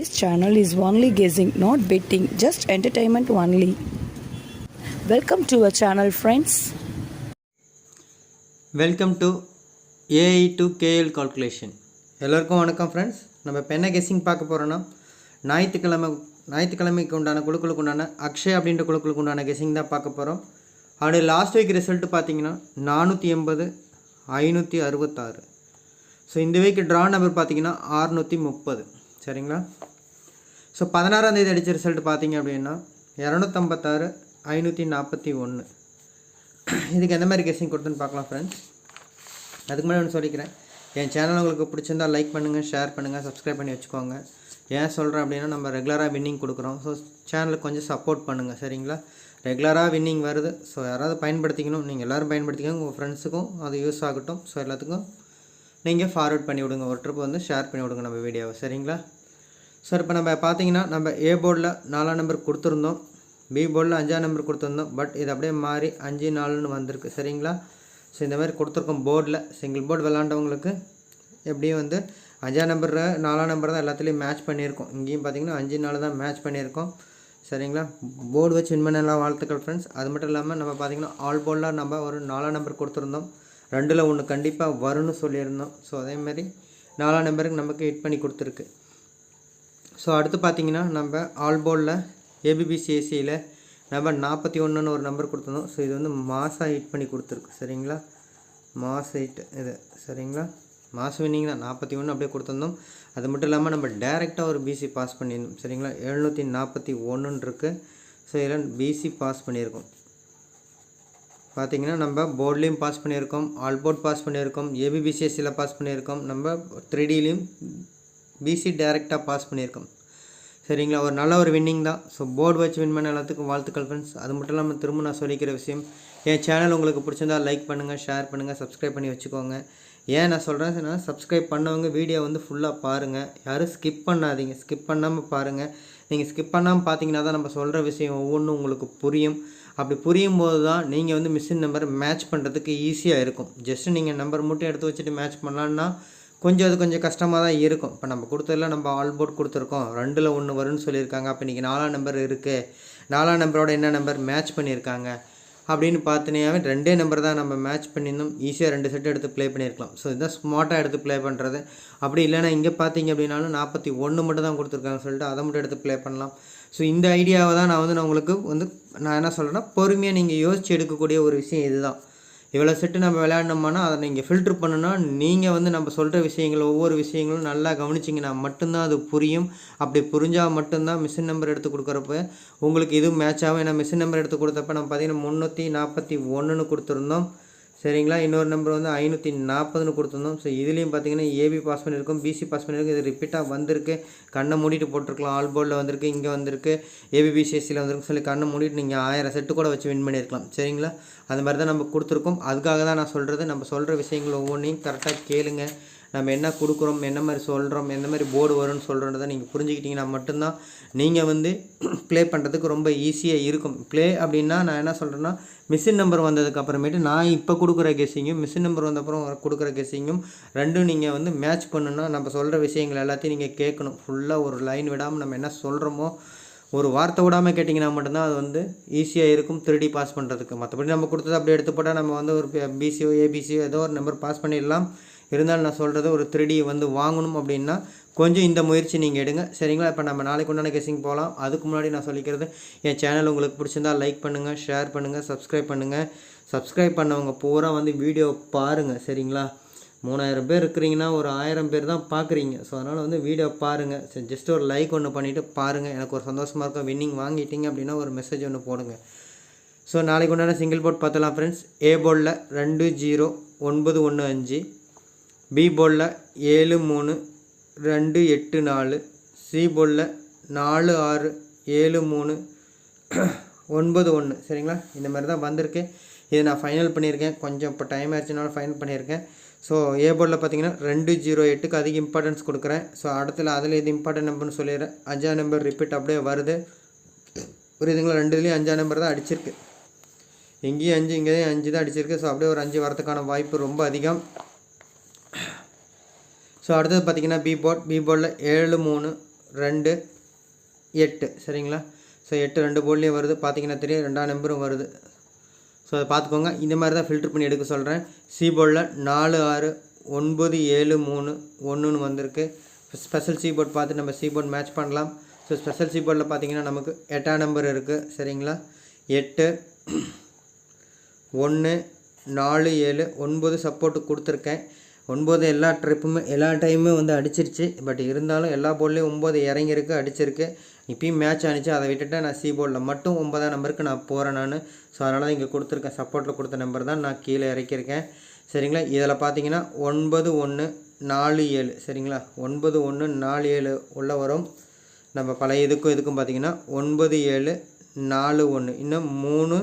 This channel is only guessing, not betting, just entertainment only. Welcome to our channel friends. Welcome to AI to KL calculation எல்லோருக்கும் வணக்கம் friends நம்ம இப்போ என்ன guessing பார்க்க போகிறோன்னா ஞாயிற்றுக்கிழமை ஞாயிற்றுக்கிழமைக்கு உண்டான குழுக்களுக்கு உண்டான அக்ஷய் அப்படின்ற குழுக்களுக்கு உண்டான கெஸ்ஸிங் தான் பார்க்க போகிறோம் அவனுடைய லாஸ்ட் வீக் ரிசல்ட் பார்த்தீங்கன்னா நானூற்றி எண்பது ஐநூற்றி அறுபத்தாறு. ஸோ இந்த வீக் ட்ரா நம்பர் பார்த்தீங்கன்னா ஆறுநூற்றி முப்பது. சரிங்களா? ஸோ பதினாறாம் தேதி அடித்த ரிசல்ட் பார்த்தீங்க அப்படின்னா இரநூத்தம்பத்தாறு ஐநூற்றி நாற்பத்தி ஒன்று இதுக்கு எந்த மாதிரி கெஸ்ஸிங் கொடுத்துன்னு பார்க்கலாம் ஃப்ரெண்ட்ஸ் அதுக்கு முன்னாடி ஒன்று சொல்லிக்கிறேன். என் சேனல் உங்களுக்கு பிடிச்சிருந்தா லைக் பண்ணுங்கள் ஷேர் பண்ணுங்கள் சப்ஸ்கிரைப் பண்ணி வச்சுக்கோங்க. ஏன் சொல்கிறேன் அப்படின்னா நம்ம ரெகுலராக வின்னிங் கொடுக்குறோம். ஸோ சேனலுக்கு கொஞ்சம் சப்போர்ட் பண்ணுங்கள் சரிங்களா? ரெகுலராக வின்னிங் வருது. ஸோ யாராவது பயன்படுத்திக்கணும் நீங்கள் எல்லோரும் பயன்படுத்திக்கோங்க. உங்கள் ஃப்ரெண்ட்ஸுக்கும் அது யூஸ் ஆகட்டும். ஸோ எல்லாத்துக்கும் நீங்கள் ஃபார்வர்ட் பண்ணி விடுங்க. ஒரு ட்ரிப் வந்து ஷேர் பண்ணி விடுங்க நம்ம வீடியோவை சரிங்களா? சார் இப்போ நம்ம பார்த்தீங்கன்னா நம்ம ஏ போர்டில் நாலாம் நம்பர் கொடுத்துருந்தோம். பி போர்டில் அஞ்சாம் நம்பர் கொடுத்துருந்தோம். பட் இது அப்படியே மாறி அஞ்சு நாலுன்னு வந்திருக்கு. சரிங்களா? ஸோ இந்த மாதிரி கொடுத்துருக்கோம் போர்டில் சிங்கிள் போர்டு விளாண்டவங்களுக்கு எப்படியும் வந்து அஞ்சாம் நம்பர் நாலாம் நம்பர் தான் எல்லாத்துலேயும் மேட்ச் பண்ணியிருக்கோம். இங்கேயும் பார்த்தீங்கன்னா அஞ்சு நாள் தான் மேட்ச் பண்ணியிருக்கோம். சரிங்களா? போர்டு வச்சு வின் பண்ணலாம் வாழ்த்துக்கள் ஃப்ரெண்ட்ஸ் அது மட்டும் இல்லாமல் நம்ம பார்த்தீங்கன்னா ஆல் போர்டில் நம்ம ஒரு நாலாம் நம்பர் கொடுத்துருந்தோம். ரெண்டில் ஒன்று கண்டிப்பாக வரும்னு சொல்லியிருந்தோம். ஸோ அதேமாதிரி நாலாம் நம்பருக்கு நமக்கு ஹிட் பண்ணி கொடுத்துருக்கு. ஸோ அடுத்து பார்த்தீங்கன்னா நம்ம ஆல் போர்டில் ஏபிபிசிஎஸ்சியில் நம்ம நாற்பத்தி ஒன்றுன்னு ஒரு நம்பர் கொடுத்துருந்தோம். ஸோ இது வந்து மாதம் ஹிட் பண்ணி கொடுத்துருக்கு. சரிங்களா? மாஸ் ஹிட் இது சரிங்களா? மாசம் வின்னிங் தான். நாற்பத்தி ஒன்று அப்படியே கொடுத்துருந்தோம். அது மட்டும் இல்லாமல் நம்ம டேரெக்டாக ஒரு பிசி பாஸ் பண்ணியிருந்தோம். சரிங்களா? எழுநூற்றி நாற்பத்தி ஒன்றுன்னு இருக்குது ஸோ இதில் பிசி பாஸ் பண்ணியிருக்கோம். பார்த்தீங்கன்னா நம்ம போர்ட்லேயும் பாஸ் பண்ணியிருக்கோம். ஆல் போர்ட் பாஸ் பண்ணியிருக்கோம். ஏபிபிசிஎஸ்சியில் பாஸ் பண்ணியிருக்கோம். நம்ம த்ரீ டிலையும் பிசி டேரெக்டாக பாஸ் பண்ணியிருக்கோம். சரிங்களா? ஒரு நல்ல ஒரு வின்னிங் தான். ஸோ போர்டு வச்சு வின் பண்ண எல்லாத்துக்கும் வாழ்த்துக்கள் ஃப்ரெண்ட்ஸ் அது மட்டும் இல்லாமல் திரும்ப நான் சொல்லிக்கிற விஷயம் என் சேனல் உங்களுக்கு பிடிச்சிருந்தா லைக் பண்ணுங்கள் ஷேர் பண்ணுங்கள் சப்ஸ்கிரைப் பண்ணி வச்சுக்கோங்க. ஏன் நான் சொல்கிறேன் சப்ஸ்கிரைப் பண்ணவங்க வீடியோ வந்து ஃபுல்லாக பாருங்கள் யாரும் ஸ்கிப் பண்ணாதீங்க. ஸ்கிப் பண்ணாமல் பாருங்கள் நீங்கள் ஸ்கிப் பண்ணாமல் பார்த்தீங்கன்னா தான் நம்ம சொல்கிற விஷயம் ஒவ்வொன்றும் உங்களுக்கு புரியும். அப்படி புரியும் போது தான் நீங்கள் வந்து மிஷின் நம்பர் மேட்ச் பண்ணுறதுக்கு ஈஸியாக இருக்கும். ஜஸ்ட்டு நீங்கள் நம்பர் மட்டும் எடுத்து வச்சுட்டு மேட்ச் பண்ணலான்னா கொஞ்சம் அது கொஞ்சம் கஷ்டமாக தான் இருக்கும். இப்போ நம்ம கொடுத்ததில் நம்ம ஆல் போர்ட் கொடுத்துருக்கோம். ரெண்டில் ஒன்று வரும்னு சொல்லியிருக்காங்க. அப்போ இன்றைக்கி நாலாம் நம்பர் இருக்குது நாலாம் நம்பரோட என்ன நம்பர் மேட்ச் பண்ணியிருக்காங்க. அப்படின்னு பார்த்தினாவே ரெண்டே நம்பர் தான் நம்ம மேட்ச் பண்ணியிருந்தோம். ஈஸியாக ரெண்டு செட் எடுத்து ப்ளே பண்ணியிருக்கலாம். ஸோ இதுதான் ஸ்மார்ட்டாக எடுத்து ப்ளே பண்ணுறது அப்படி இல்லைனா இங்கே பார்த்தீங்க அப்படின்னாலும் நாற்பத்தி ஒன்று மட்டும் தான் கொடுத்துருக்காங்க சொல்லிட்டு அதை மட்டும் எடுத்து ப்ளே பண்ணலாம். ஸோ இந்த ஐடியாவை தான் நான் வந்து நான் உங்களுக்கு வந்து நான் என்ன சொல்கிறேன்னா பொறுமையாக நீங்கள் யோசித்து எடுக்கக்கூடிய ஒரு விஷயம் இதுதான். இவ்வளோ செட்டு நம்ம விளையாடினோம்னா அதை நீங்கள் ஃபில்ட்ரு பண்ணுனா நீங்கள் வந்து நம்ம சொல்கிற விஷயங்கள் ஒவ்வொரு விஷயங்களும் நல்லா கவனிச்சிங்கன்னா மட்டும்தான் அது புரியும். அப்படி புரிஞ்சால் மட்டும்தான் மிஷின் நம்பர் எடுத்து கொடுக்குறப்ப உங்களுக்கு இது மேட்ச் ஆகும். ஏன்னா மிஷின் நம்பர் எடுத்து கொடுத்தப்ப நம்ம பார்த்தீங்கன்னா முந்நூற்றி நாற்பத்தி ஒன்றுன்னு கொடுத்துருந்தோம். சரிங்களா? இன்னொரு நம்பர் வந்து ஐநூற்றி நாற்பதுன்னு கொடுத்துருந்தோம். ஸோ இதுலேயும் பார்த்தீங்கன்னா ஏபி பாஸ் பண்ணியிருக்கோம். பிசி பாஸ் பண்ணியிருக்கோம். இது ரிப்பீட்டாக வந்திருக்கு. கண்ணை மூடிட்டு போட்டிருக்கலாம். ஆல் போர்டில் வந்திருக்கு. இங்கே வந்திருக்கு. ஏபிபிசிஎஸ்சியில் வந்திருக்கு சொல்லி கண்ணை மூடிட்டு நீங்கள் ஆயிரம் செட்டு கூட வச்சு வின் பண்ணியிருக்கலாம். சரிங்களா? அந்த மாதிரி தான் நம்ம கொடுத்துருக்கோம். அதுக்காக தான் நான் சொல்கிறது நம்ம சொல்கிற விஷயங்கள் ஒவ்வொன்றையும் கரெக்டாக கேளுங்க. நம்ம என்ன கொடுக்குறோம் என்ன மாதிரி சொல்கிறோம் எந்த மாதிரி போர்டு வரும்னு சொல்கிறத நீங்கள் புரிஞ்சுக்கிட்டிங்கன்னா மட்டும்தான் நீங்கள் வந்து ப்ளே பண்ணுறதுக்கு ரொம்ப ஈஸியாக இருக்கும். ப்ளே அப்படின்னா நான் என்ன சொல்கிறேன்னா மிஷின் நம்பர் வந்ததுக்கு அப்புறமேட்டு நான் இப்போ கொடுக்குற கெஸ்ஸிங்கும் மிஷின் நம்பர் வந்தப்புறம் கொடுக்குற கெஸ்ஸிங்கும் ரெண்டும் நீங்கள் வந்து மேட்ச் பண்ணுன்னா நம்ம சொல்கிற விஷயங்கள் எல்லாத்தையும் நீங்கள் கேட்கணும். ஃபுல்லாக ஒரு லைன் விடாமல் நம்ம என்ன சொல்கிறோமோ ஒரு வார்த்தை விடாமல் கேட்டிங்கன்னா மட்டும்தான் அது வந்து ஈஸியாக இருக்கும் திருடி பாஸ் பண்ணுறதுக்கு மற்றபடி நம்ம கொடுத்தது அப்படி எடுத்து போட்டால் நம்ம வந்து ஒரு பிசிஓ ஏபிசிஓ ஏதோ ஒரு நம்பர் பாஸ் பண்ணிடலாம். இருந்தாலும் நான் சொல்கிறது ஒரு த்ரீடி வந்து வாங்கணும் அப்படின்னா கொஞ்சம் இந்த முயற்சி நீங்கள் எடுங்க. சரிங்களா? இப்போ நம்ம நாளைக்கு உண்டான கெஸிங் போகலாம் அதுக்கு முன்னாடி நான் சொல்லிக்கிறது என் சேனல் உங்களுக்கு பிடிச்சிருந்தா லைக் பண்ணுங்கள் ஷேர் பண்ணுங்கள் சப்ஸ்கிரைப் பண்ணுங்கள் சப்ஸ்கிரைப் பண்ணவங்க பூரா வந்து வீடியோ பாருங்கள் சரிங்களா? மூணாயிரம் பேர் இருக்கிறீங்கன்னா ஒரு ஆயிரம் பேர் தான் பார்க்குறீங்க ஸோ அதனால் வந்து வீடியோ பாருங்கள் சரி ஜஸ்ட் ஒரு லைக் ஒன்று பண்ணிவிட்டு பாருங்கள் எனக்கு ஒரு சந்தோஷமாக இருக்கும். வின்னிங் வாங்கிட்டீங்க அப்படின்னா ஒரு மெசேஜ் ஒன்று போடுங்க. ஸோ நாளைக்கு உண்டான சிங்கிள் போர்ட் பார்த்தலாம் ஃப்ரெண்ட்ஸ் ஏ போர்டில் ரெண்டு ஜீரோ ஒன்பது ஒன்று அஞ்சு. பி போர்டில் ஏழு மூணு ரெண்டு எட்டு நாலு சி போர்டில் நாலு ஆறு ஏழு மூணு ஒன்பது ஒன்று சரிங்களா? இந்த மாதிரி தான் வந்திருக்கு. இதை நான் ஃபைனல் பண்ணியிருக்கேன். கொஞ்சம் இப்போ டைம் ஆச்சுனாலும் ஃபைனல் பண்ணியிருக்கேன். ஸோ ஏ போர்டில் பார்த்தீங்கன்னா ரெண்டு ஜீரோ எட்டுக்கு அதிக இம்பார்ட்டன்ஸ் கொடுக்குறேன். ஸோ அடுத்தில் அதில் இது இம்பார்ட்டன்ட் நம்பர்னு சொல்லிடுறேன். அஞ்சா நம்பர் ரிப்பீட் அப்படியே வருது. புரியுதுங்களா? ரெண்டுலேயும் அஞ்சா நம்பர் தான் அடிச்சிருக்கு. இங்கேயும் அஞ்சு இங்கேயும் அஞ்சு தான் அடிச்சிருக்கு. ஸோ அப்படியே ஒரு அஞ்சு வரதுக்கான வாய்ப்பு ரொம்ப அதிகம். ஸோ அடுத்தது பார்த்தீங்கன்னா பி போர்ட் பி போர்டில் ஏழு மூணு ரெண்டு எட்டு. சரிங்களா? ஸோ எட்டு ரெண்டு போர்ட்லேயும் வருது. பார்த்தீங்கன்னா தெரியும். ரெண்டாம் நம்பரும் வருது. ஸோ அதை பார்த்துக்கோங்க. இந்த மாதிரி தான் ஃபில்டர் பண்ணி எடுக்க சொல்கிறேன் சி போர்டில் நாலு ஆறு ஒன்பது ஏழு மூணு ஒன்றுன்னு வந்திருக்கு. ஸ்பெஷல் சி போர்ட் பார்த்து நம்ம சி போர்ட் மேட்ச் பண்ணலாம். ஸோ ஸ்பெஷல் சி போர்டில் பார்த்தீங்கன்னா நமக்கு எட்டாம் நம்பர் இருக்குது சரிங்களா? எட்டு ஒன்று நாலு ஏழு ஒன்பது சப்போர்ட்டு கொடுத்துருக்கேன். ஒன்பது எல்லா ட்ரிப்புமே எல்லா டைமுமே வந்து அடிச்சிருச்சு. பட் இருந்தாலும் எல்லா போர்ட்லேயும் ஒம்பது இறங்கியிருக்கு அடிச்சிருக்கு. இப்பயும் மேட்ச் ஆனிச்சு. அதை விட்டுட்டு நான் சி போர்டில் மட்டும் ஒன்பதாம் நம்பருக்கு நான் போகிறேன் நான். ஸோ அதனால் தான் இங்கே கொடுத்துருக்கேன். சப்போர்ட்டில் கொடுத்த நம்பர் தான் நான் கீழே இறக்கியிருக்கேன். சரிங்களா? இதில் பார்த்தீங்கன்னா ஒன்பது ஒன்று நாலு ஏழு. சரிங்களா? ஒன்பது ஒன்று நாலு ஏழு உள்ள வரும். நம்ம பழைய இதுக்கும் இதுக்கும் பார்த்தீங்கன்னா ஒன்பது ஏழு நாலு ஒன்று. இன்னும் மூணு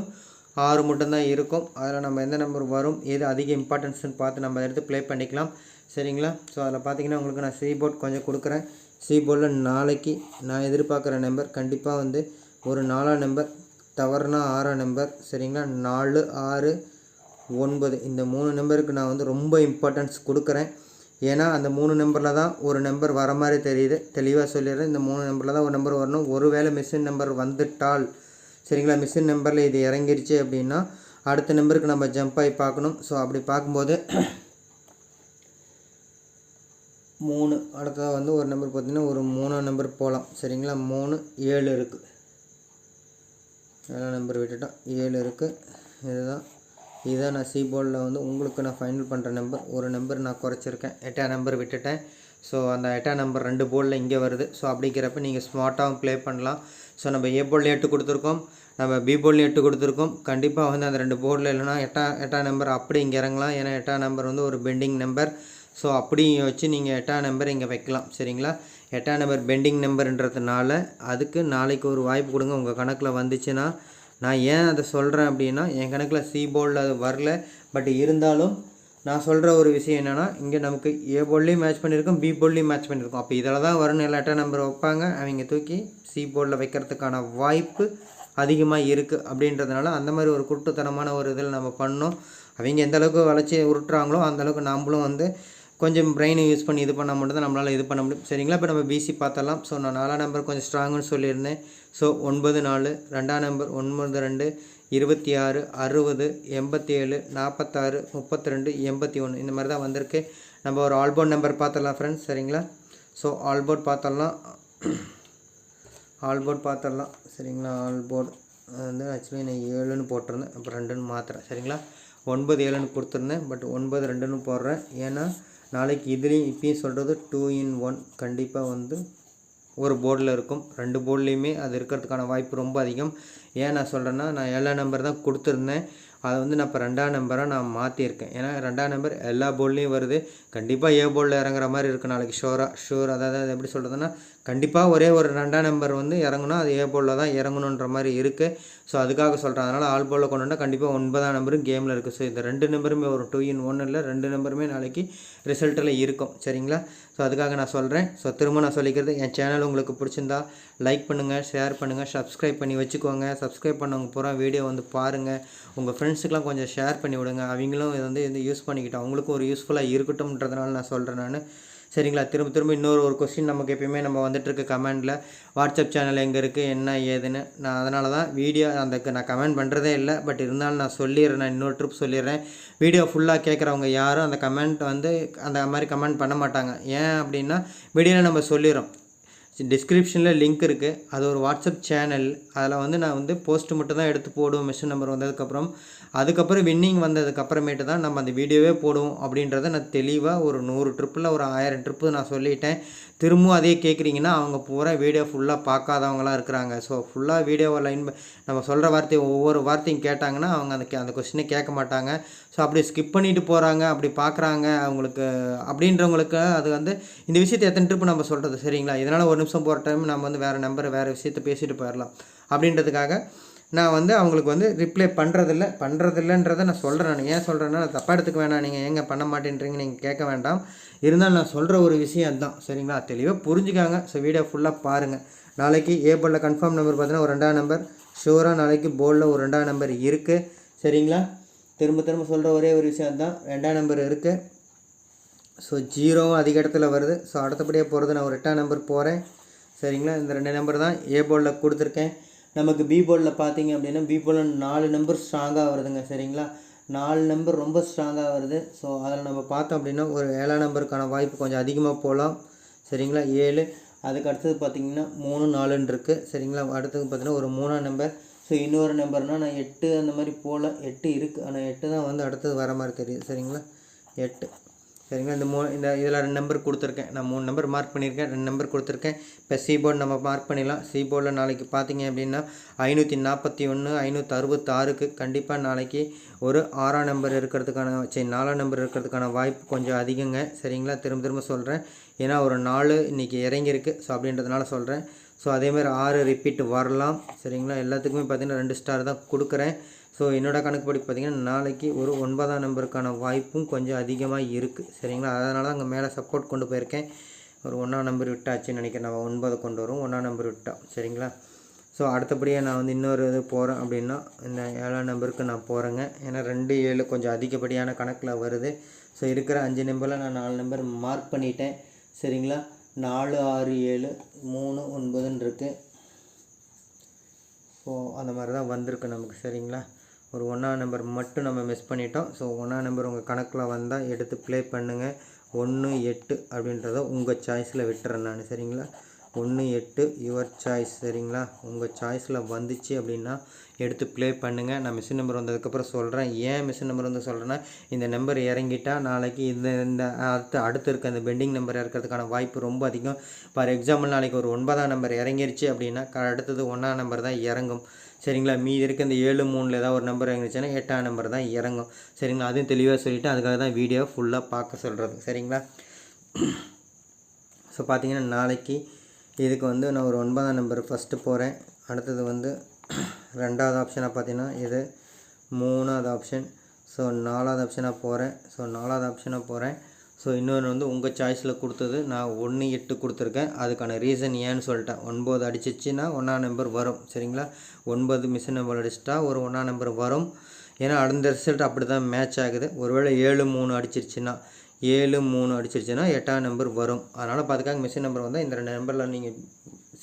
ஆறு மட்டும்தான் இருக்கும். அதில் நம்ம எந்த நம்பர் வரும் எது அதிக இம்பார்ட்டன்ஸ்னு பார்த்து நம்ம எடுத்து ப்ளே பண்ணிக்கலாம். சரிங்களா? ஸோ அதில் பார்த்தீங்கன்னா உங்களுக்கு நான் சி போர்ட் கொஞ்சம் கொடுக்குறேன். சி போர்டில் நாளைக்கு நான் எதிர்பார்க்குற நம்பர் கண்டிப்பாக வந்து ஒரு நாலாம் நம்பர் தவறுனா ஆறாம் நம்பர் சரிங்களா? நாலு ஆறு ஒன்பது. இந்த மூணு நம்பருக்கு நான் வந்து ரொம்ப இம்பார்ட்டன்ஸ் கொடுக்குறேன். ஏன்னா அந்த மூணு நம்பரில் தான் ஒரு நம்பர் வர மாதிரி தெரியுது. தெளிவாக சொல்லிடுறேன். இந்த மூணு நம்பரில் தான் ஒரு நம்பர் வரணும். ஒருவேளை மிஷின் நம்பர் வந்துட்டால் சரிங்களா? மிஷின் நம்பரில் இது இறங்கிருச்சு அப்படின்னா அடுத்த நம்பருக்கு நம்ம ஜம்ப் ஆகி பார்க்கணும். ஸோ அப்படி பார்க்கும்போது மூணு. அடுத்ததாக வந்து ஒரு நம்பர் பார்த்திங்கன்னா ஒரு மூணு நம்பர் போகலாம் சரிங்களா? மூணு ஏழு இருக்குது ஏழாம் நம்பர் விட்டுட்டோம். ஏழு இருக்குது இதுதான். இதுதான் நான் சி போர்டில் வந்து உங்களுக்கு நான் ஃபைனல் பண்ணுற நம்பர் ஒரு நம்பர் நான் குறைச்சிருக்கேன். எட்டாம் நம்பர் விட்டுட்டேன். ஸோ அந்த எட்டாம் நம்பர் ரெண்டு போர்டில் இங்கே வருது. ஸோ அப்படிங்கிறப்ப நீங்கள் ஸ்மார்ட்டாகவும் ப்ளே பண்ணலாம். ஸோ நம்ம ஏ போர்டில் எட்டு கொடுத்துருக்கோம். நம்ம பி போர்டில் எட்டு கொடுத்துருக்கோம். கண்டிப்பாக வந்து அந்த ரெண்டு போர்டில் இல்லைனா எட்டாம் எட்டாம் நம்பர் அப்படி இங்கே இறங்கலாம். ஏன்னா எட்டாம் நம்பர் வந்து ஒரு பெண்டிங் நம்பர் ஸோ அப்படி வச்சு நீங்கள் எட்டாம் நம்பர் இங்கே வைக்கலாம். சரிங்களா? எட்டாம் நம்பர் பெண்டிங் நம்பர்ன்றதுனால அதுக்கு நாளைக்கு ஒரு வாய்ப்பு கொடுங்க. உங்கள் கணக்கில் வந்துச்சுன்னா நான் ஏன் அதை சொல்கிறேன் அப்படின்னா என் கணக்கில் சி போர்டில் அது வரல. பட் இருந்தாலும் நான் சொல்கிற ஒரு விஷயம் என்னென்னா இங்கே நமக்கு ஏ போர்ட்லேயும் மேட்ச் பண்ணியிருக்கோம் பி போர்ட்லேயும் மேட்ச் பண்ணியிருக்கோம் அப்போ இதில் தான் வரணும் எல்லா நம்பர் வைப்பாங்க. அவங்க தூக்கி சி போர்டில் வைக்கிறதுக்கான வாய்ப்பு அதிகமாக இருக்குது அப்படின்றதுனால அந்த மாதிரி ஒரு குருட்டுத்தனமான ஒரு இதில் நம்ம பண்ணோம். அவங்க எந்த அளவுக்கு வளைச்சி உருட்டுறாங்களோ அந்த அளவுக்கு வந்து கொஞ்சம் பிரெயினை யூஸ் பண்ணி இது பண்ணால் மட்டும் தான் நம்மளால் இது பண்ண முடியும். சரிங்களா? இப்போ நம்ம பிசி பார்த்தலாம் ஸோ நான் நாலாம் நம்பர் கொஞ்சம் ஸ்ட்ராங்குன்னு சொல்லியிருந்தேன். ஸோ ஒன்பது நாலு ரெண்டாம் நம்பர் ஒன்பது ரெண்டு இருபத்தி ஆறு அறுபது எண்பத்தி ஏழு நாற்பத்தாறு முப்பத்தி ரெண்டு எண்பத்தி ஒன்று இந்த மாதிரி தான் வந்திருக்கு. நம்ம ஒரு ஆல்போர்ட் நம்பர் பார்த்துடலாம் ஃப்ரெண்ட்ஸ் சரிங்களா? ஸோ ஆல்போர்ட் பார்த்துடலாம். ஆல்போர்ட் பார்த்துடலாம். சரிங்களா? ஆல்போர்ட் வந்து ஆக்சுவலி நான் ஏழுன்னு போட்டிருந்தேன். அப்புறம் ரெண்டுன்னு மாற்றுறேன் சரிங்களா? ஒன்பது ஏழுன்னு கொடுத்துருந்தேன். பட் ஒன்பது ரெண்டுன்னு போடுறேன். ஏன்னா நாளைக்கு இதுலேயும் இப்பயும் சொல்கிறது டூ இன் ஒன் கண்டிப்பாக வந்து ஒரு போர்டில் இருக்கும். ரெண்டு போர்ட்லேயுமே அது இருக்கிறதுக்கான வாய்ப்பு ரொம்ப அதிகம். ஏன் நான் சொல்கிறேன்னா நான் எல்லா நம்பர் தான் கொடுத்துருந்தேன். அதை வந்து நான் இப்போ ரெண்டாம் நம்பராக நான் மாற்றிருக்கேன் ஏன்னா ரெண்டாம் நம்பர் எல்லா போல்லையும் வருது. கண்டிப்பாக ஏ போர்டில் இறங்குற மாதிரி இருக்குது நாளைக்கு. ஷோராக ஷூர் அதாவது அது எப்படி சொல்கிறதுன்னா கண்டிப்பாக ஒரே ஒரு ரெண்டாம் நம்பர் வந்து இறங்கணும். அது ஏ தான் இறங்கணுன்ற மாதிரி இருக்குது ஸோ அதுக்காக சொல்கிறேன் அதனால் ஆல் போலில் கொண்டு வந்தால் கண்டிப்பாக ஒன்பதாம் நம்பரும் கேமில் இருக்குது ஸோ இந்த ரெண்டு நம்பருமே ஒரு டூ இன் ஒன் இல்லை ரெண்டு நம்பருமே நாளைக்கு ரிசல்ட்டில் இருக்கும். சரிங்களா? ஸோ அதுக்காக நான் சொல்கிறேன் ஸோ திரும்ப நான் சொல்லிக்கிறது என் சேனல் உங்களுக்கு பிடிச்சிருந்தா லைக் பண்ணுங்கள் ஷேர் பண்ணுங்கள் சப்ஸ்கிரைப் பண்ணி வச்சுக்கோங்க. சப்ஸ்கிரைப் பண்ணவங்க பூரா வீடியோ வந்து பாருங்கள் உங்கள் ஃப்ரெண்ட்ஸுக்கெலாம் கொஞ்சம் ஷேர் பண்ணி விடுங்க. அவங்களும் இதை வந்து இது யூஸ் பண்ணிக்கிட்டோம் அவங்களுக்கும் ஒரு யூஸ்ஃபுல்லாக இருக்கட்டும்ன்றதுனால நான் சொல்கிறேன் நான். சரிங்களா? திரும்ப திரும்ப இன்னொரு ஒரு கொஸ்டின் நமக்கு எப்பயுமே நம்ம வந்துட்டுருக்கு கமெண்டில் வாட்ஸ்அப் சேனல் எங்கே இருக்குது என்ன ஏதுன்னு. நான் அதனால தான் வீடியோ அந்த நான் கமெண்ட் பண்ணுறதே இல்லை. பட் இருந்தாலும் நான் சொல்லிடுறேன் நான் இன்னொரு ட்ரிப் சொல்லிடுறேன். வீடியோ ஃபுல்லாக கேட்குறவங்க யாரும் அந்த கமெண்ட் வந்து அந்த மாதிரி கமெண்ட் பண்ண மாட்டாங்க. ஏன் அப்படின்னா வீடியோவில் நம்ம சொல்லிடுறோம். டிஸ்கிரிப்ஷனில் லிங்க் இருக்குது அது ஒரு வாட்ஸ்அப் சேனல் அதில் வந்து நான் வந்து போஸ்ட் மட்டும் தான் எடுத்து போடுவோம் மிஷின் நம்பர் வந்ததுக்கப்புறம். அதுக்கப்புறம் வின்னிங் வந்ததுக்கப்புறமேட்டு தான் நம்ம அந்த வீடியோவே போடுவோம். அப்படின்றத நான் தெளிவாக ஒரு நூறு ட்ரிப்பில் ஒரு ஆயிரம் ட்ரிப்பு நான் சொல்லிட்டேன். திரும்பவும் அதே கேட்குறீங்கன்னா அவங்க பூரா வீடியோ ஃபுல்லாக பார்க்காதவங்களாம் இருக்கிறாங்க. ஸோ ஃபுல்லாக வீடியோவை லைன் நம்ம சொல்கிற வார்த்தையை ஒவ்வொரு வார்த்தையும் கேட்டாங்கன்னா அவங்க அந்த கே- அந்த கொஸ்டினை கேட்க மாட்டாங்க. ஸோ அப்படி ஸ்கிப் பண்ணிட்டு போகிறாங்க அப்படி பார்க்குறாங்க அவங்களுக்கு அப்படின்றவங்களுக்கு அது வந்து இந்த விஷயத்தை எத்தனை ட்ரிப்பு நம்ம சொல்கிறது சரிங்களா? இதனால் ஒரு நிமிஷம் போகிற டைம் நம்ம வந்து வேறு நம்பர் வேறு விஷயத்தை பேசிட்டு போயிடலாம் அப்படின்றதுக்காக நான் வந்து அவங்களுக்கு வந்து ரிப்ளை பண்ணுறதில்ல பண்ணுறதில்லன்றதை நான் சொல்கிறேன் நான். ஏன் சொல்கிறேன்னா நான் தப்பாக எடுத்துக்க வேணாம். நீங்கள் ஏங்க பண்ண மாட்டேன்றீங்க நீங்கள் கேட்க வேண்டாம். இருந்தாலும் நான் சொல்கிற ஒரு விஷயம் அதுதான். சரிங்களா? தெளிவாக புரிஞ்சுக்காங்க. ஸோ வீடியோ ஃபுல்லாக பாருங்கள் நாளைக்கு ஏ போர்டில் கன்ஃபார்ம் நம்பர் பார்த்தீங்கன்னா ஒரு ரெண்டாம் நம்பர் ஷூராக நாளைக்கு போர்டில் ஒரு ரெண்டாம் நம்பர் இருக்குது சரிங்களா? திரும்ப திரும்ப சொல்கிற ஒரே ஒரு விஷயம் அதுதான். ரெண்டாம் நம்பர் இருக்குது ஸோ ஜீரோவும் அதிக இடத்துல வருது. ஸோ அடுத்தபடியாக போகிறது நான் ஒரு எட்டாம் நம்பர் போகிறேன் சரிங்களா? இந்த ரெண்டு நம்பர் தான் ஏ போர்டில் கொடுத்துருக்கேன். நமக்கு பி போர்டில் பார்த்தீங்க அப்படின்னா பி போர்டில் நாலு நம்பர் ஸ்ட்ராங்காக வருதுங்க. சரிங்களா? நாலு நம்பர் ரொம்ப ஸ்ட்ராங்காக வருது. ஸோ அதில் நம்ம பார்த்தோம் அப்படின்னா ஒரு ஏழாம் நம்பருக்கான வாய்ப்பு கொஞ்சம் அதிகமாக போகலாம் சரிங்களா? ஏழு. அதுக்கு அடுத்தது பார்த்திங்கன்னா மூணு நாலுன்னு இருக்குது சரிங்களா? அடுத்தது பார்த்தீங்கன்னா ஒரு மூணாம் நம்பர் ஸோ இன்னொரு நம்பர்னால் நான் எட்டு அந்த மாதிரி போகல எட்டு இருக்குது ஆனால் எட்டு தான் வந்து அடுத்தது வர மாதிரி தெரியுது. சரிங்களா? எட்டு. சரிங்களா? இந்த மூணு இந்த இதில் ரெண்டு நம்பர் கொடுத்துருக்கேன். நான் மூணு நம்பர் மார்க் பண்ணியிருக்கேன். ரெண்டு நம்பர் கொடுத்துருக்கேன். இப்போ சீபோர்டு நம்ம மார்க் பண்ணிடலாம். சீபோர்டில் நாளைக்கு பார்த்தீங்க அப்படின்னா ஐநூற்றி நாற்பத்தி ஒன்று ஐநூற்றி அறுபத்தாறுக்கு கண்டிப்பாக நாளைக்கு ஒரு ஆறாம் நம்பர் இருக்கிறதுக்கான சரி நாலாம் நம்பர் இருக்கிறதுக்கான வாய்ப்பு கொஞ்சம் அதிகங்க. சரிங்களா? திரும்ப திரும்ப சொல்கிறேன் ஏன்னா ஒரு நாலு இன்றைக்கி இறங்கியிருக்கு. ஸோ அப்படின்றதுனால சொல்கிறேன் ஸோ அதேமாதிரி ஆறு ரிப்பீட் வரலாம். சரிங்களா? எல்லாத்துக்குமே பார்த்திங்கன்னா ரெண்டு ஸ்டார் தான் கொடுக்குறேன். ஸோ என்னோட கணக்குப்படி பார்த்தீங்கன்னா நாளைக்கு ஒரு ஒன்பதாம் நம்பருக்கான வாய்ப்பும் கொஞ்சம் அதிகமாக இருக்குது சரிங்களா? அதனால தான் அங்கே மேலே சப்போர்ட் கொண்டு போயிருக்கேன். ஒரு ஒன்றாம் நம்பர் விட்டாச்சுன்னு நினைக்கிறேன். நம்ம ஒன்பதை கொண்டு வரும். ஒன்றாம் நம்பர் விட்டா. சரிங்களா? ஸோ அடுத்தபடியாக நான் வந்து இன்னொரு இது போகிறேன் அப்படின்னா இந்த ஏழாம் நம்பருக்கு நான் போகிறேங்க ஏன்னா ரெண்டு ஏழு கொஞ்சம் அதிகப்படியான கணக்கில் வருது. ஸோ இருக்கிற அஞ்சு நம்பரில் நான் நாலு நம்பர் மார்க் பண்ணிட்டேன். சரிங்களா? நாலு ஆறு ஏழு மூணு ஒன்பதுன்னு இருக்குது ஸோ அந்த மாதிரி தான் வந்திருக்கு நமக்கு. சரிங்களா? ஒரு ஒன்றாம் நம்பர் மட்டும் நம்ம மிஸ் பண்ணிட்டோம். ஸோ ஒன்றாம் நம்பர் உங்கள் கணக்கில் வந்தால் எடுத்து ப்ளே பண்ணுங்கள் ஒன்று எட்டு அப்படின்றத உங்கள் சாய்ஸில் விட்டுறேன் நான் சரிங்களா? ஒன்று எட்டு யுவர் சாய்ஸ் சரிங்களா? உங்கள் சாய்ஸில் வந்துச்சு அப்படின்னா எடுத்து ப்ளே பண்ணுங்கள் நான் மிஷின் நம்பர் வந்ததுக்கப்புறம் சொல்கிறேன் ஏன் மிஷின் நம்பர் வந்து சொல்கிறேன்னா இந்த நம்பர் இறங்கிட்டா நாளைக்கு இந்த இந்த அடுத்து அடுத்து இருக்க அந்த பெண்டிங் நம்பர் இறக்கிறதுக்கான வாய்ப்பு ரொம்ப அதிகம். ஃபார் எக்ஸாம்பிள் நாளைக்கு ஒரு ஒன்பதாம் நம்பர் இறங்கிருச்சு அப்படின்னா க- அடுத்தது ஒன்றாம் நம்பர் தான் இறங்கும். சரிங்களா? மீதி இருக்க இந்த ஏழு மூணில் ஏதாவது ஒரு நம்பர் இறங்கிச்சுன்னா எட்டாம் நம்பர் தான் இறங்கும். சரிங்களா? அதையும் தெளிவாக சொல்லிவிட்டு அதுக்காக தான் வீடியோ ஃபுல்லாக பார்க்க சொல்கிறது சரிங்களா? ஸோ பார்த்தீங்கன்னா நாளைக்கு இதுக்கு வந்து நான் ஒரு ஒன்பதாம் நம்பர் ஃபஸ்ட்டு போகிறேன் அடுத்தது வந்து ரெண்டாவது ஆப்ஷனாக பார்த்தீங்கன்னா இது மூணாவது ஆப்ஷன் ஸோ நாலாவது ஆப்ஷனாக போகிறேன் ஸோ நாலாவது ஆப்ஷனாக போகிறேன் ஸோ இன்னொன்று வந்து உங்கள் சாய்ஸில் கொடுத்தது நான் ஒன்று எட்டு கொடுத்துருக்கேன். அதுக்கான ரீசன் ஏன்னு சொல்லிட்டேன். ஒன்பது அடிச்சிச்சின்னா ஒன்றாம் நம்பர் வரும். சரிங்களா? ஒன்பது மிஷின் நம்பர் அடிச்சிட்டா ஒரு ஒன்றாம் நம்பர் வரும். ஏன்னா அடுத்த ரிசல்ட் அப்படி தான் மேட்ச் ஆகுது. ஒருவேளை ஏழு மூணு அடிச்சிருச்சுன்னா ஏழு மூணு அடிச்சிருச்சுன்னா எட்டாம் நம்பர் வரும். அதனால் பார்த்துக்காங்க மிஷின் நம்பர் வந்தால் இந்த ரெண்டு நம்பரில் நீங்கள்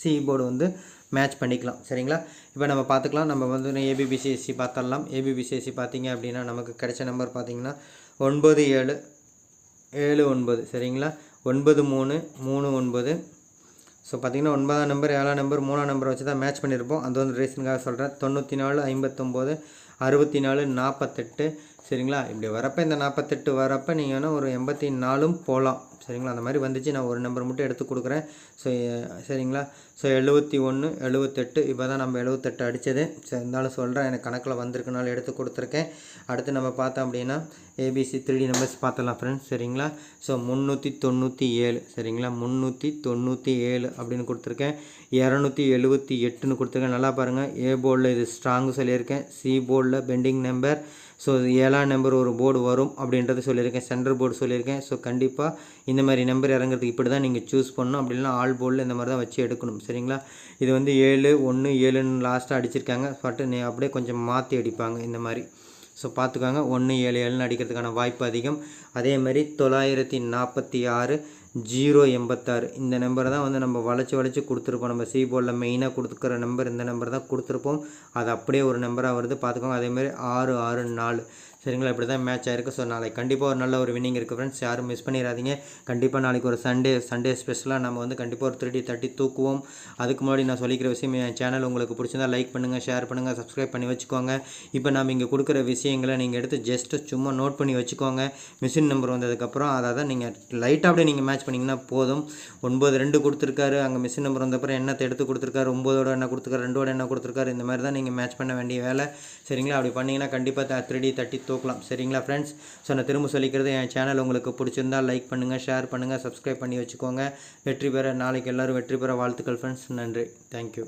சி போர்டு வந்து மேட்ச் பண்ணிக்கலாம். சரிங்களா? இப்போ நம்ம பார்த்துக்கலாம். நம்ம வந்து ஏபிபிசிஎஸ்சி பார்த்தரலாம் ஏபிபிசிஎஸ்சி பார்த்தீங்க அப்படின்னா நமக்கு கிடைச்ச நம்பர் பார்த்தீங்கன்னா ஒன்பது ஏழு ஏழு ஒன்பது சரிங்களா? ஒன்பது மூணு மூணு ஒன்பது. ஸோ பார்த்தீங்கன்னா ஒன்பதாம் நம்பர் ஏழாம் நம்பர் மூணாம் நம்பர் வச்சு தான் மேட்ச் பண்ணியிருப்போம். அது வந்து ரீசனுக்காக சொல்கிறேன் தொண்ணூற்றி நாலு ஐம்பத்தொம்போது அறுபத்தி நாலு நாற்பத்தெட்டு சரிங்களா? இப்படி வரப்போ இந்த நாற்பத்தெட்டு வரப்போ நீங்கள் வேணால் ஒரு எண்பத்தி நாலும் போகலாம் சரிங்களா? அந்த மாதிரி வந்துச்சு. நான் ஒரு நம்பர் மட்டும் எடுத்து கொடுக்குறேன். ஸோ சரிங்களா? ஸோ எழுபத்தி ஒன்று எழுபத்தெட்டு இப்போ தான் நம்ம எழுபத்தெட்டு அடித்தது ஸோ இருந்தாலும் சொல்கிறேன் எனக்கு கணக்கில் வந்திருக்கனால எடுத்து கொடுத்துருக்கேன். அடுத்து நம்ம பார்த்தோம் அப்படின்னா ஏபிசி த்ரீ நம்பர்ஸ் பார்த்தலாம் ஃப்ரெண்ட்ஸ் சரிங்களா? ஸோ முந்நூற்றி தொண்ணூற்றி ஏழு. சரிங்களா? முந்நூற்றி தொண்ணூற்றி ஏழு அப்படின்னு கொடுத்துருக்கேன். இரநூத்தி எழுபத்தி எட்டுன்னு கொடுத்துருக்கேன். நல்லா பாருங்கள் ஏ போர்டில் இது ஸ்ட்ராங்கு சொல்லியிருக்கேன். சி போர்டில் பெண்டிங் நம்பர் ஸோ ஏழாம் நம்பர் ஒரு போர்டு வரும் அப்படின்றத சொல்லியிருக்கேன். சென்டர் போர்டு சொல்லியிருக்கேன். ஸோ கண்டிப்பாக இந்த மாதிரி நம்பர் இறங்குறதுக்கு இப்படி தான் நீங்கள் சூஸ் பண்ணணும். அப்படின்னா ஆல் போர்டில் இந்த மாதிரி தான் வச்சு எடுக்கணும். சரிங்களா? இது வந்து ஏழு ஒன்று ஏழுன்னு லாஸ்ட்டாக அடிச்சிருக்காங்க. பட்டு நீ அப்படியே கொஞ்சம் மாற்றி அடிப்பாங்க இந்த மாதிரி. ஸோ பார்த்துக்கோங்க. ஒன்று ஏழு ஏழுன்னு அடிக்கிறதுக்கான வாய்ப்பு அதிகம். அதே மாதிரி தொள்ளாயிரத்தி நாற்பத்தி ஆறு ஜீரோ எண்பத்தாறு. இந்த நம்பரை தான் வந்து நம்ம வளைச்சி வளைச்சி கொடுத்துருப்போம் நம்ம சி போர்டில் மெயினாக கொடுத்துக்கிற நம்பர் இந்த நம்பர் தான் கொடுத்துருப்போம். அது அப்படியே ஒரு நம்பராக வருது. பார்த்துக்கோங்க. அதேமாதிரி ஆறு ஆறு நாலு. சரிங்களா? இப்படி தான் மேட்ச் ஆயிருக்கு. ஸோ நாளைக்கு கண்டிப்பாக ஒரு நல்ல ஒரு வின்னிங் இருக்குது ஃப்ரெண்ட்ஸ் யாரும் மிஸ் பண்ணிடாதீங்க கண்டிப்பாக நாளைக்கு ஒரு சண்டே சண்டே ஸ்பெஷலாக நம்ம வந்து கண்டிப்பாக ஒரு த்ரீ தட்டி தூக்குவோம். அதுக்கு முன்னாடி நான் சொல்லிக்கிற விஷயம் என் சேனல் உங்களுக்கு பிடிச்சிருந்தா லைக் பண்ணுங்கள் ஷேர் பண்ணுங்கள் சப்ஸ்கிரைப் பண்ணி வச்சுக்கோங்க. இப்போ நம்ம இங்கே கொடுக்குற விஷயங்களை நீங்கள் எடுத்து ஜஸ்ட்டு சும்மா நோட் பண்ணி வச்சுக்கோங்க. மிஷின் நம்பர் வந்ததுக்கப்புறம் அதை நீங்கள் லைட்டாக அப்படியே நீங்கள் மேட்ச் பண்ணிங்கன்னா போதும். ஒன்பது ரெண்டு கொடுத்துருக்காரு. அங்கே மிஷின் நம்பர் வந்தப்பறம் என்னத்தை எடுத்து கொடுத்துருக்காரு? ஒம்போதோட என்ன கொடுத்துருக்காரு? ரெண்டோட என்ன கொடுத்துருக்காரு? இந்த மாதிரி தான் நீங்கள் மேட்ச் பண்ண வேண்டிய வேலை. சரிங்களா? அப்படி பண்ணிங்கன்னா கண்டிப்பாக த்ரீ தட்டி தூக்கலாம். சரிங்களா ஃப்ரெண்ட்ஸ் ஸோ நான் திரும்ப சொல்லிக்கிறது என் சேனல் உங்களுக்கு பிடிச்சிருந்தா லைக் பண்ணுங்கள் ஷேர் பண்ணுங்கள் சப்ஸ்கிரைப் பண்ணி வச்சுக்கோங்க. வெற்றி பெற நாளைக்கு எல்லோரும் வெற்றி பெற வாழ்த்துக்கள் ஃப்ரெண்ட்ஸ் நன்றி. தேங்க்யூ